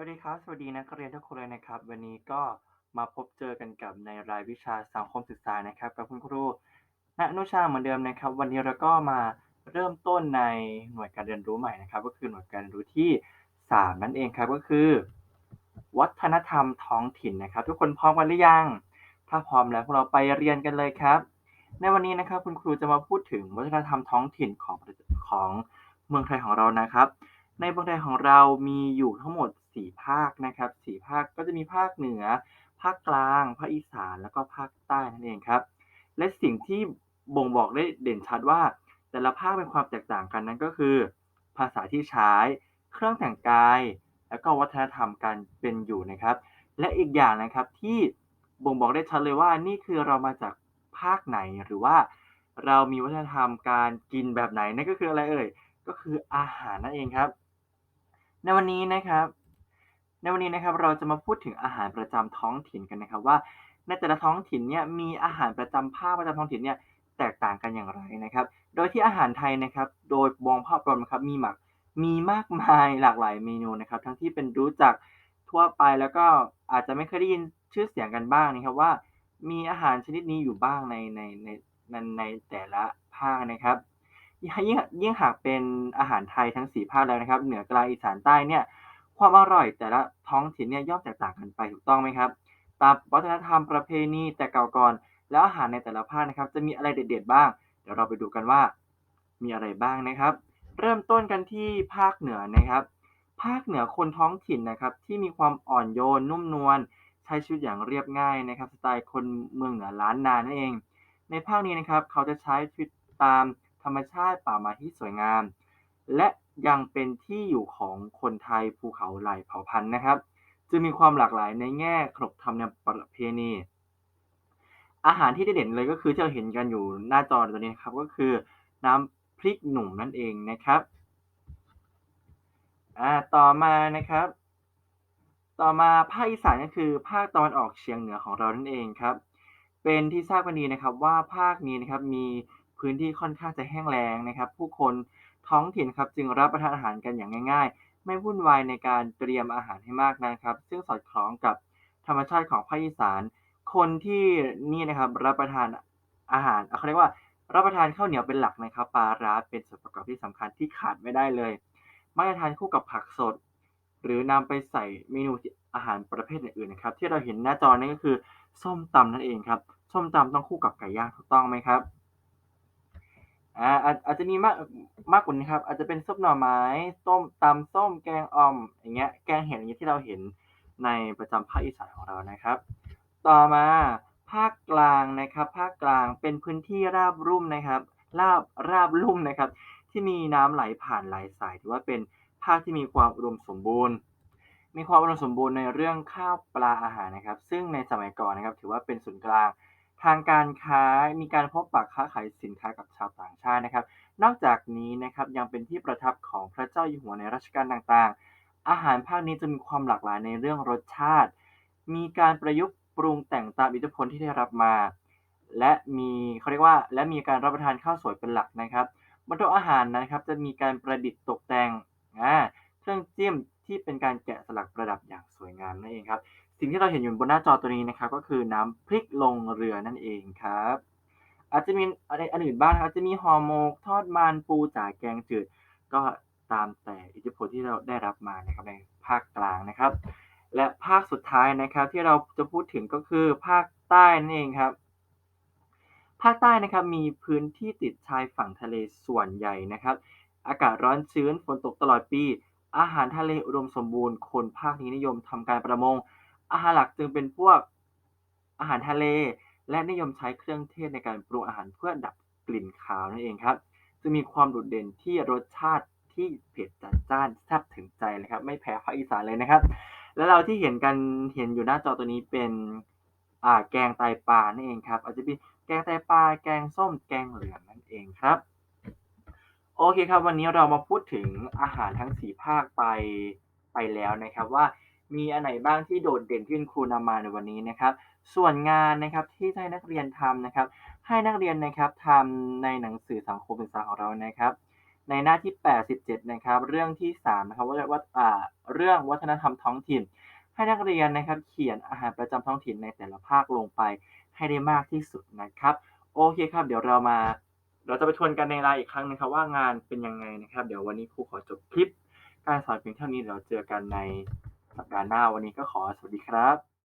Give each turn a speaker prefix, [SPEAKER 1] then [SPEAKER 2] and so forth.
[SPEAKER 1] วัสดีครับ สวัสดีนักเรียนทุกคนเลยนะครับ วันนี้ก็มาพบเจอกันกับในรายวิชาสังคมศึกษานะครับ กับคุณครูณนุชาเหมือนเดิมนะครับ วันนี้เราก็มาเริ่มต้นในหน่วยการเรียนรู้ใหม่นะครับ ก็คือหน่วยการเรียนรู้ที่ 3 นั่นเองครับก็คือ วัฒนธรรมท้องถิ่นนะครับ ทุกคนพร้อมกันหรือยัง ถ้าพร้อมแล้วพวกเราไปเรียนกันเลยครับ ในวันนี้นะครับคุณครูจะมาพูดถึงวัฒนธรรมท้องถิ่นของของเมืองไทยของเรานะครับ ในเมืองไทยของเรามีอยู่ทั้งหมด 4 ภาคนะครับ 4 ภาคก็จะมีภาคเหนือ ภาคกลาง ภาคอีสาน แล้วก็ภาคใต้นั่นเองครับ และสิ่งที่บ่งบอกได้เด่นชัดว่า แต่ละภาคเป็นความแตกต่างกันนั้นก็คือ ภาษาที่ใช้ เครื่องแต่งกาย แล้วก็วัฒนธรรมการเป็นอยู่นะครับ และอีกอย่างนะครับที่บ่งบอกได้ชัดเลยว่านี่คือเรามาจากภาคไหนหรือว่าเรามีวัฒนธรรมการกินแบบไหนนั่นก็คืออะไรเอ่ย ก็คืออาหารนั่นเองครับ ในวันนี้นะครับ ในวันนี้นะครับเราจะมาพูดถึงอาหารประจำท้องถิ่นกันนะครับ ว่าในแต่ละท้องถิ่นเนี่ยมีอาหารประจำภาคประจำท้องถิ่นเนี่ยแตกต่างกันอย่างไรนะครับ โดยที่อาหารไทยนะครับ โดยมองภาพรวมนะครับมีหมักมีมากมายหลากหลายเมนูนะครับ ทั้งที่เป็นรู้จักทั่วไปแล้วก็อาจจะไม่เคยได้ยินชื่อเสียงกันบ้างนะครับว่า มีอาหารชนิดนี้อยู่บ้างในในในในในแต่ละภาคนะครับ ยิ่งยิ่งหากเป็นอาหารไทยทั้ง4ภาคแล้วนะครับ เหนือกลางอีสานใต้เนี่ย ความอร่อยแต่ละท้องถิ่นเนี่ยย่อมแตกต่างกันไปถูกต้องไหมครับ ตามวัฒนธรรมประเพณีแต่เก่าก่อน แล้วอาหารในแต่ละภาคนะครับ จะมีอะไรเด็ดๆบ้าง เดี๋ยวเราไปดูกันว่า มีอะไรบ้างนะครับ เริ่มต้นกันที่ภาคเหนือนะครับ ภาคเหนือคนท้องถิ่นนะครับ ที่มีความอ่อนโยนนุ่มนวลใช้ชีวิตอย่างเรียบง่ายนะครับ สไตล์คนเมืองเหนือล้านนานั่นเอง ในภาคนี้นะครับ เขาจะใช้ชีวิตตาม ธรรมชาติป่าไม้ที่สวยงาม และยังเป็นที่อยู่ของคนไทยภูเขาหลายเผ่าพันธุ์นะครับจึงมีความหลากหลายในแง่ขนบธรรมเนียมประเพณี อาหารที่เด่นเลยก็คือที่เราเห็นกันอยู่หน้าจอตัวนี้ครับก็คือน้ำพริกหนุ่มนั่นเองนะครับอ่าต่อมานะครับ ต่อมาภาคอีสานก็คือภาคตะวันออกเฉียงเหนือของเรานั่นเองครับ เป็นที่ทราบกันดีนะครับว่าภาคนี้นะครับมี พื้นที่ค่อนข้างจะแห้งแล้งนะครับ ผู้คนท้องถิ่นครับจึงรับประทานอาหารกันอย่างง่าย ๆ ไม่วุ่นวายในการเตรียมอาหารให้มากนะครับ ซึ่งสอดคล้องกับธรรมชาติของภาคอีสาน คนที่นี่นะครับรับประทานอาหารเขาเรียกว่ารับประทานข้าวเหนียวเป็นหลักนะครับปลาร้าเป็นส่วนประกอบที่สำคัญที่ขาดไม่ได้เลยมักจะทานคู่กับผักสด หรือนำไปใส่เมนูอาหารประเภทอื่นๆนะครับ ที่เราเห็นหน้าจอนี่ก็คือส้มตำนั่นเองครับส้มตำต้องคู่กับไก่ย่างถูกต้องไหมครับ อ่าอาจจะมีมากมากกว่านี้ครับ อาจจะเป็นซุปหน่อไม้ส้มตำส้มแกงอ่อมอย่างเงี้ยแกงเห็ดอย่างเงี้ยที่เราเห็นในประจำภาคอีสานของเรานะครับ ต่อมาภาคกลางนะครับภาคกลางเป็นพื้นที่ราบรุ่มนะครับ ราบราบลุ่มนะครับ ที่มีน้ำไหลผ่านหลายสายถือว่าเป็นภาคที่มีความอุดมสมบูรณ์ มีความอุดมสมบูรณ์ในเรื่องข้าวปลาอาหารนะครับ ซึ่งในสมัยก่อนนะครับ ถือว่าเป็นศูนย์กลาง ทางการค้ามีการพบปะค้าขายสินค้ากับชาวต่างชาตินะครับ นอกจากนี้นะครับยังเป็นที่ประทับของพระเจ้าอยู่หัวในรัชกาลต่างๆ อาหารภาคนี้จะมีความหลากหลายในเรื่องรสชาติ มีการประยุกต์ปรุงแต่งตามอิทธิพลที่ได้รับมา และมีเขาเรียกว่าและมีการรับประทานข้าวสวยเป็นหลักนะครับบนโต๊ะอาหารนะครับจะมีการประดิษฐ์ตกแต่งเครื่องจิ้มที่เป็นการแกะสลักประดับอย่างสวยงามนั่นเองครับ สิ่งที่เราเห็นอยู่บนหน้าจอตัวนี้นะครับ ก็คือน้ำพริกลงเรือนั่นเองครับ อาจจะมีอะไรอันอื่นบ้างครับจะมีห่อหมกทอดมันปูจ่าแกงจืด ก็ตามแต่อิทธิพลที่เราได้รับมานะครับในภาคกลางนะครับ และภาคสุดท้ายนะครับที่เราจะพูดถึงก็คือภาคใต้นั่นเองครับ ภาคใต้นะครับมีพื้นที่ติดชายฝั่งทะเลส่วนใหญ่นะครับ อากาศร้อนชื้นฝนตกตลอดปี อาหารทะเลอุดมสมบูรณ์คนภาคนี้นิยมทำการประมง อาหารหลักจึงเป็นพวกอาหารทะเล และนิยมใช้เครื่องเทศในการปรุงอาหารเพื่อดับกลิ่นคาวนั่นเองครับจะมีความโดดเด่นที่รสชาติที่เผ็ดจัดจ้านแซ่บถึงใจเลยครับ ไม่แพ้ภาคอีสานเลยนะครับ แล้วเราที่เห็นกันเห็นอยู่หน้าจอตัวนี้เป็นอ่าแกงไตปลานั่นเองครับอาจจะเป็นแกงไตปลาแกงส้มแกงเหลืองนั่นเองครับโอเคครับ วันนี้เรามาพูดถึงอาหารทั้งสี่ภาคไปไปแล้วนะครับว่า มีอันไหนบ้างที่โดดเด่นที่คุณครูนำมาในวันนี้นะครับ ส่วนงานนะครับที่ให้นักเรียนทำนะครับ ให้นักเรียนนะครับทำในหนังสือสังคมศึกษาของเรานะครับ ในหน้าที่ 87 นะครับ เรื่องที่3นะครับว่าว่าอ่าเรื่องวัฒนธรรมท้องถิ่น ให้นักเรียนนะครับ เขียนอาหารประจำท้องถิ่นในแต่ละภาคลงไปให้ได้มากที่สุดนะครับ โอเคครับ เดี๋ยวเรามา เราจะไปทวนกันในไลน์อีกครั้งนึงครับ ว่างานเป็นยังไงนะครับ เดี๋ยววันนี้ครูขอจบคลิป การสอนเพียงเท่านี้เดี๋ยวเจอกันใน สัปดาห์หน้าวันนี้ก็ขอสวัสดีครับ